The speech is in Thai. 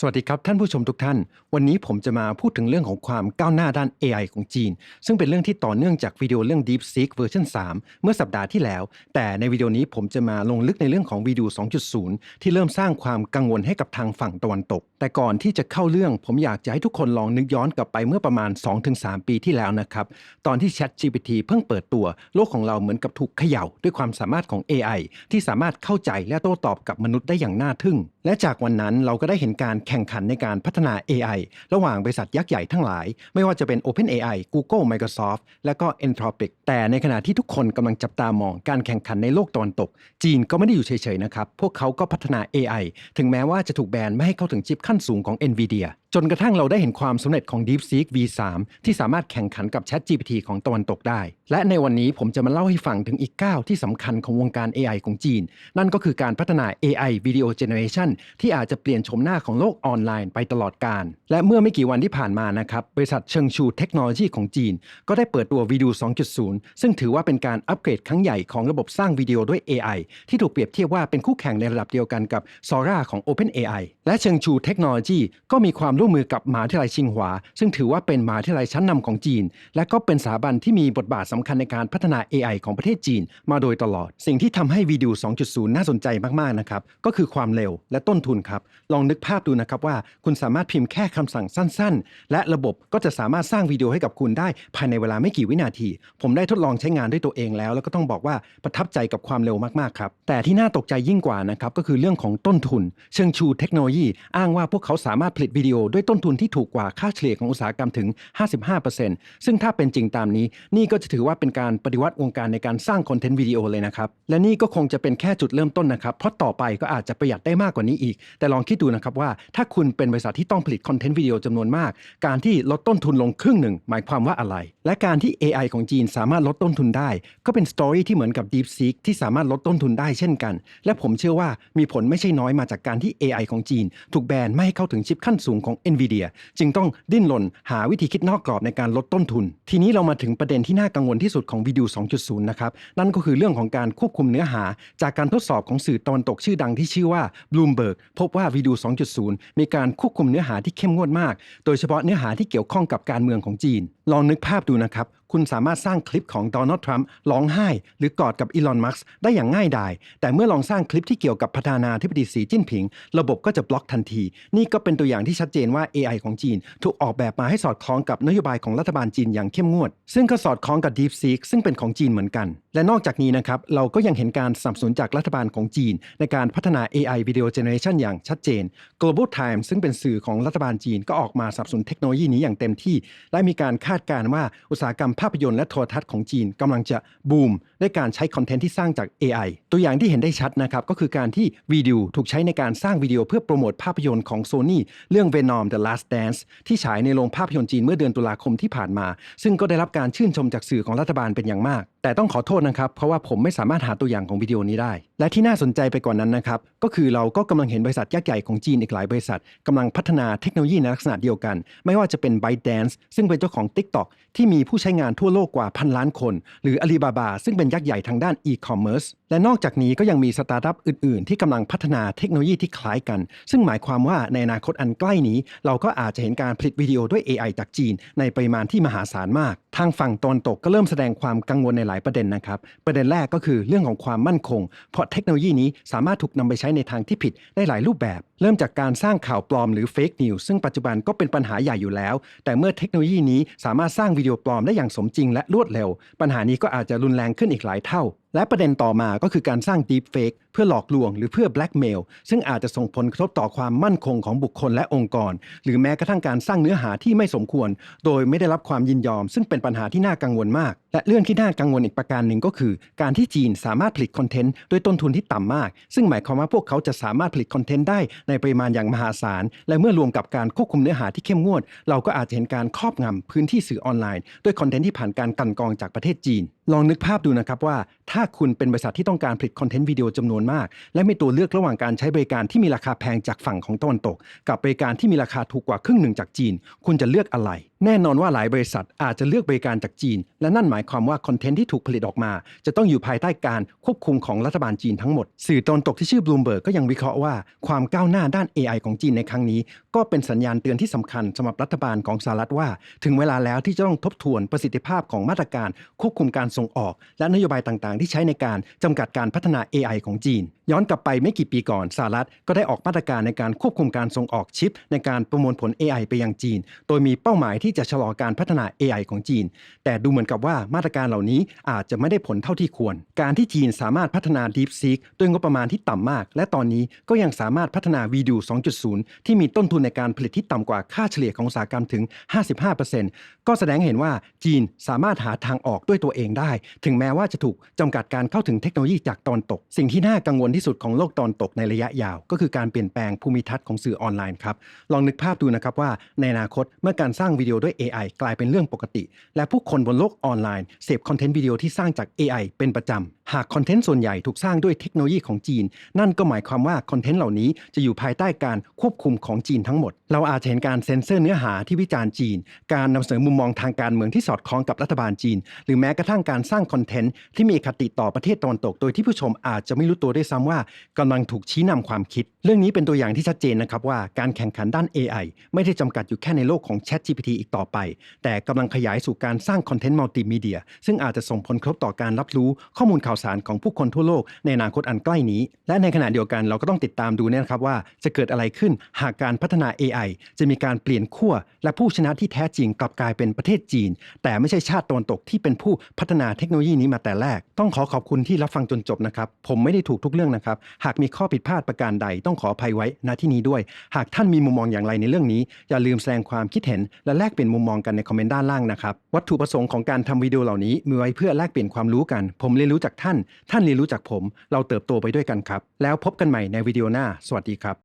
สวัสดีครับ ท่านผู้ชมทุกท่าน วันนี้ผมจะมาพูดถึงเรื่องของความก้าวหน้าด้าน AI ของจีน ซึ่งเป็นเรื่องที่ต่อเนื่องจากวิดีโอเรื่อง DeepSeek เวอร์ชัน3 เมื่อสัปดาห์ที่แล้ว แต่ในวิดีโอนี้ผมจะมาลงลึกในเรื่องของวิดีโอ 2.0 ที่เริ่มสร้างความกังวลให้กับทางฝั่งตะวันตกแต่ก่อนที่จะเข้าเรื่องผมอยากจะให้ทุกคนลองนึกย้อนกลับไปเมื่อประมาณ 2-3 ปีที่แล้วนะครับ ตอนที่ ChatGPT เพิ่งเปิดตัว โลกของเราเหมือนกับถูกเขย่า ด้วยความสามารถของ AI ที่สามารถเข้าใจและโต้ตอบกับมนุษย์ได้อย่างน่าทึ่ง และจากวันนั้นเราก็ได้เห็นการแข่งขันในการพัฒนา AI ระหว่างบริษัทยักษ์ใหญ่ทั้งหลาย ไม่ว่าจะเป็น OpenAI Google Microsoft และก็ Anthropic แต่ในขณะที่ทุกคนกำลังจับตามองการแข่งขันในโลกตะวันตก จีนก็ไม่ได้อยู่เฉยๆนะครับพวกเขาก็พัฒนา AI ถึงแม้ว่าจะถูกแบนไม่ให้เข้าถึงชิปขั้นสูงของ NVIDIA จนกระทั่งเราได้เห็นความสำเร็จของ DeepSeek V3 ที่สามารถแข่งขันกับ ChatGPT ของตะวันตกได้ และในวันนี้ผมจะมาเล่าให้ฟังถึงอีกก้าวที่สำคัญของวงการ AI ของจีน นั่นก็คือการพัฒนา AI Video Generation ที่อาจจะเปลี่ยนโฉมหน้าของโลกออนไลน์ไปตลอดกาลและเมื่อไม่กี่วันที่ผ่านมานะครับ บริษัทเชิงชูเทคโนโลยีของจีน ก็ได้เปิดตัววิดีโอ2.0 ซึ่งถือว่าเป็นการอัปเกรดครั้งใหญ่ของระบบสร้างวิดีโอด้วย AI ที่ถูกเปรียบเทียบว่าเป็นคู่แข่งในระดับเดียวกันกับ Sora ของ OpenAI และเชิงชูเทคโนโลยีก็มีความร่วมมือกับมหาวิทยาลัยชิงหวา ซึ่งถือว่าเป็นมหาวิทยาลัยชั้นนำของจีน และก็เป็นสถาบันที่มีบทบาทสำคัญในการพัฒนา AI ของประเทศจีน มาโดยตลอด สิ่งที่ทำให้วิดีโอ2.0 น่าสนใจมากๆนะครับก็คือความเร็วและต้นทุนครับลองนึกภาพดูนะครับว่า คุณสามารถพิมพ์แค่คำสั่งสั้น ๆ และระบบก็จะสามารถสร้างวิดีโอให้กับคุณได้ภายในเวลาไม่กี่วินาที ผมได้ทดลองใช้งานด้วยตัวเองแล้ว แล้วก็ต้องบอกว่าประทับใจกับความเร็วมากๆครับแต่ที่น่าตกใจยิ่งกว่านะครับก็คือเรื่องของต้นทุน เชิงชูเทคโนโลยี อ้างว่าพวกเขาสามารถผลิตวิดีโอด้วยต้นทุนที่ถูกกว่าค่าเฉลี่ยของอุตสาหกรรมถึง 55%ซึ่งถ้าเป็นจริงตามนี้ นี่ก็จะถือว่าเป็นการปฏิวัติวงการในการสร้างคอนเทนต์วิดีโอเลยนะครับ และนี่ก็คงจะเป็นแค่จุดเริ่มต้นนะครับ เพราะต่อไปก็อาจจะประหยัดได้มากกว่านี้อีก แต่ลองคิดดูนะครับว่าถ้าคุณเป็นบริษัทที่ต้องผลิตคอนเทนต์วิดีโอจำนวนมาก การที่ลดต้นทุนลงครึ่งหนึ่งหมายความว่าอะไร และการที่ AI ของจีนสามารถลดต้นทุนได้ ก็เป็นสตอรี่ที่เหมือนกับ DeepSeek ที่สามารถลดต้นทุนได้เช่นกัน และผมเชื่อว่ามีผลไม่ใช่น้อยมาจากการที่ AI ของจีน ถูกแบนไม่ให้เข้าถึงชิปขั้นสูงของ NVIDIA จึงต้องดิ้นรนหาวิธีคิดนอกกรอบในการลดต้นทุน ทีนี้เรามาถึงประเด็นที่น่ากังวลที่สุดของวิดีโอ2.0 นะครับ นั่นก็คือเรื่องของการควบคุมเนื้อหา จากการทดสอบของสื่อตะวันตกชื่อดังที่ชื่อว่า Bloomberg พบว่าวิดีโอ2.0 มีการควบคุมเนื้อหาที่เข้มงวดมาก โดยเฉพาะเนื้อหาที่เกี่ยวข้องกับการเมืองของจีน ลองนึกภาพดูนะครับคุณสามารถสร้างคลิปของโดนัลด์ทรัมป์ร้องไห้ หรือกอดกับอีลอนมัสก์ได้อย่างง่ายดาย แต่เมื่อลองสร้างคลิปที่เกี่ยวกับประธานาธิบดีสีจิ้นผิง ระบบก็จะบล็อกทันที นี่ก็เป็นตัวอย่างที่ชัดเจนว่า AI ของจีน ถูกออกแบบมาให้สอดคล้องกับนโยบายของรัฐบาลจีนอย่างเข้มงวด ซึ่งก็สอดคล้องกับ DeepSeek ซึ่งเป็นของจีนเหมือนกัน และนอกจากนี้นะครับเราก็ยังเห็นการสนับสนุนจากรัฐบาลของจีน ในการพัฒนา AI Video Generation อย่างชัดเจน Global Times ซึ่งเป็นสื่อของรัฐบาลจีนก็ออกมาสนับสนุนเทคโนโลยีนี้อย่างเต็มที่ และมีการคาดการณ์ว่าอุตสาหกรรมภาพยนตร์และโทรทัศน์ของจีนกำลังจะบูมด้วยการใช้คอนเทนต์ที่สร้างจาก AI ตัวอย่างที่เห็นได้ชัดนะครับก็คือการที่วิดีโอถูกใช้ในการสร้างวิดีโอเพื่อโปรโมทภาพยนตร์ของ Sony เรื่อง Venom The Last Dance ที่ฉายในโรงภาพยนตร์จีนเมื่อเดือนตุลาคมที่ผ่านมา ซึ่งก็ได้รับการชื่นชมจากสื่อของรัฐบาลเป็นอย่างมาก แต่ต้องขอโทษนะครับ เพราะว่าผมไม่สามารถหาตัวอย่างของวิดีโอนี้ได้ และที่น่าสนใจไปกว่านนั้นนะครับก็คือเราก็กำลังเห็นบริษัทยักษ์ใหญ่ของจีนอีกหลายบริษัทกำลังพัฒนาเทคโนโลยีในลักษณะเดียวกัน ไม่ว่าจะเป็น ByteDance ซึ่งเป็นเจ้าของ TikTok ที่มีผู้ใช้งานทั่วโลกกว่าพันล้านคน หรือ Alibaba ซึ่งเป็นยักษ์ใหญ่ทางด้าน e-commerce และนอกจากนี้ก็ยังมีสตาร์ทอัพอื่นๆ ที่กำลังพัฒนาเทคโนโลยีที่คล้ายกัน ซึ่งหมายความว่าในอนาคตอันใกล้นี้ เราก็อาจจะเห็นการผลิตวิดีโอด้วย AI จากจีน ในปริมาณที่มหาศาลมาก ทางฝั่งตะวันตกก็เริ่มแสดงความกังวลในหลายประเด็นนะครับ ประเด็นแรกก็คือเรื่องของความมั่นคง เพราะเทคโนโลยีนี้สามารถถูกนำไปใช้ในทางที่ผิดได้หลายรูปแบบเริ่มจากการสร้างข่าวปลอมหรือเฟกนิวซึ่งปัจจุบันก็เป็นปัญหาใหญ่อยู่แล้ว แต่เมื่อเทคโนโลยีนี้สามารถสร้างวิดีโอปลอมได้อย่างสมจริงและรวดเร็ว ปัญหานี้ก็อาจจะรุนแรงขึ้นอีกหลายเท่าและประเด็นต่อมาก็คือการสร้าง deep fake เพื่อหลอกลวงหรือเพื่อ blackmail ซึ่งอาจจะส่งผลกระทบต่อความมั่นคงของบุคคลและองค์กร หรือแม้กระทั่งการสร้างเนื้อหาที่ไม่สมควร โดยไม่ได้รับความยินยอม ซึ่งเป็นปัญหาที่น่ากังวลมาก และเรื่องที่น่ากังวลอีกประการหนึ่งก็คือ การที่จีนสามารถผลิตคอนเทนต์ด้วยต้นทุนที่ต่ำมาก ซึ่งหมายความว่าพวกเขาจะสามารถผลิตคอนเทนต์ได้ในปริมาณอย่างมหาศาลและเมื่อรวมกับการควบคุมเนื้อหาที่เข้มงวด เราก็อาจจะเห็นการครอบงำพื้นที่สื่อออนไลน์ด้วยคอนเทนต์ที่ผ่านการกันกรองจากประเทศจีน ลองนึกภาพดูนะครับว่าถ้าคุณเป็นบริษัทที่ต้องการผลิตคอนเทนต์วิดีโอจำนวนมาก และมีตัวเลือกระหว่างการใช้บริการที่มีราคาแพงจากฝั่งของตะวันตก กับบริการที่มีราคาถูกกว่าครึ่งหนึ่งจากจีน คุณจะเลือกอะไรแน่นอนว่าหลายบริษัทอาจจะเลือกบริการจากจีน และนั่นหมายความว่าคอนเทนต์ที่ถูกผลิตออกมา จะต้องอยู่ภายใต้การควบคุมของรัฐบาลจีนทั้งหมด สื่อตะวันตกที่ชื่อบลูมเบิร์กก็ยังวิเคราะห์ว่าความก้าวหน้าด้าน AI ของจีนในครั้งนี้ ก็เป็นสัญญาณเตือนที่สำคัญสำหรับรัฐบาลของสหรัฐว่า ถึงเวลาแล้วที่จะต้องทบทวนประสิทธิภาพของมาตรการ ควบคุมการส่งออก และนโยบายต่างๆ ที่ใช้ในการจำกัดการพัฒนา AI ของจีน ย้อนกลับไปไม่กี่ปีก่อนสหรัฐก็ได้ออกมาตรการในการควบคุมการส่งออกชิป ในการประมวลผล AI ไปยังจีน โดยมีเป้าหมายที่ที่จะชะลอการพัฒนา AI ของจีน แต่ดูเหมือนกับว่ามาตรการเหล่านี้อาจจะไม่ได้ผลเท่าที่ควร การที่จีนสามารถพัฒนา DeepSeek ด้วยงบประมาณที่ต่ำมาก และตอนนี้ก็ยังสามารถพัฒนา Video 2.0 ที่มีต้นทุนในการผลิตที่ต่ำกว่าค่าเฉลี่ยของอุตสาหกรรมถึง 55%ก็แสดงเห็นว่าจีนสามารถหาทางออกด้วยตัวเองได้ ถึงแม้ว่าจะถูกจำกัดการเข้าถึงเทคโนโลยีจากตอนตก สิ่งที่น่ากังวลที่สุดของโลกตอนตกในระยะยาว ก็คือการเปลี่ยนแปลงภูมิทัศน์ของสื่อออนไลน์ครับลองนึกภาพดูนะครับว่าในอนาคตเมื่อการสร้างวิดีโอด้วย AI กลายเป็นเรื่องปกติ และผู้คนบนโลกออนไลน์เสพคอนเทนต์วิดีโอที่สร้างจาก AI เป็นประจำ หากคอนเทนต์ส่วนใหญ่ถูกสร้างด้วยเทคโนโลยีของจีน นั่นก็หมายความว่าคอนเทนต์เหล่านี้จะอยู่ภายใต้การควบคุมของจีนทั้งหมด เราอาจจะเห็นการเซ็นเซอร์เนื้อหาที่วิจารณ์จีน การนำเสนอมุมมองทางการเมืองที่สอดคล้องกับรัฐบาลจีน หรือแม้กระทั่งการสร้างคอนเทนต์ที่มีคติต่อประเทศตะวันตก โดยที่ผู้ชมอาจจะไม่รู้ตัวด้วยซ้ำว่ากำลังถูกชี้นำความคิด เรื่องนี้เป็นตัวอย่างที่ชัดเจนนะครับว่าการแข่งขันด้าน AI ไม่ได้จำกัดอยู่แค่ในโลกของ ChatGPT อีกต่อไป แต่กำลังขยายสู่การสร้างคอนเทนต์มัลติมีเดียซึ่งอาจจะส่งผลกระทบต่อการรับรู้ข้อมูลข่าวสารของผู้คนทั่วโลกในอนาคตอันใกล้นี้ และในขณะเดียวกันเราก็ต้องติดตามดูนะครับว่าจะเกิดอะไรขึ้นหากการพัฒนา AI จะมีการเปลี่ยนขั้วและผู้ชนะที่แท้จริงกลับกลายเป็นประเทศจีน แต่ไม่ใช่ชาติตะวันตกที่เป็นผู้พัฒนาเทคโนโลยีนี้มาแต่แรก ต้องขอขอบคุณที่รับฟังจนจบนะครับ ผมไม่ได้ถูกทุกเรื่องนะครับ หากมีข้อผิดพลาดประการใดต้องขออภัยไว้ณที่นี้ด้วย หากท่านมีมุมมองอย่างไรในเรื่องนี้ อย่าลืมแสดงความคิดเห็น และแลกเปลี่ยนมุมมองกันในคอมเมนต์ด้านล่างนะครับวัตถุประสงค์ของการทำวิดีโอเหล่านี้มีไว้เพื่อแลกเปลี่ยนความรู้กัน ผมเรียนรู้จากท่าน ท่านเรียนรู้จากผม เราเติบโตไปด้วยกันครับ แล้วพบกันใหม่ในวิดีโอหน้า สวัสดีครับ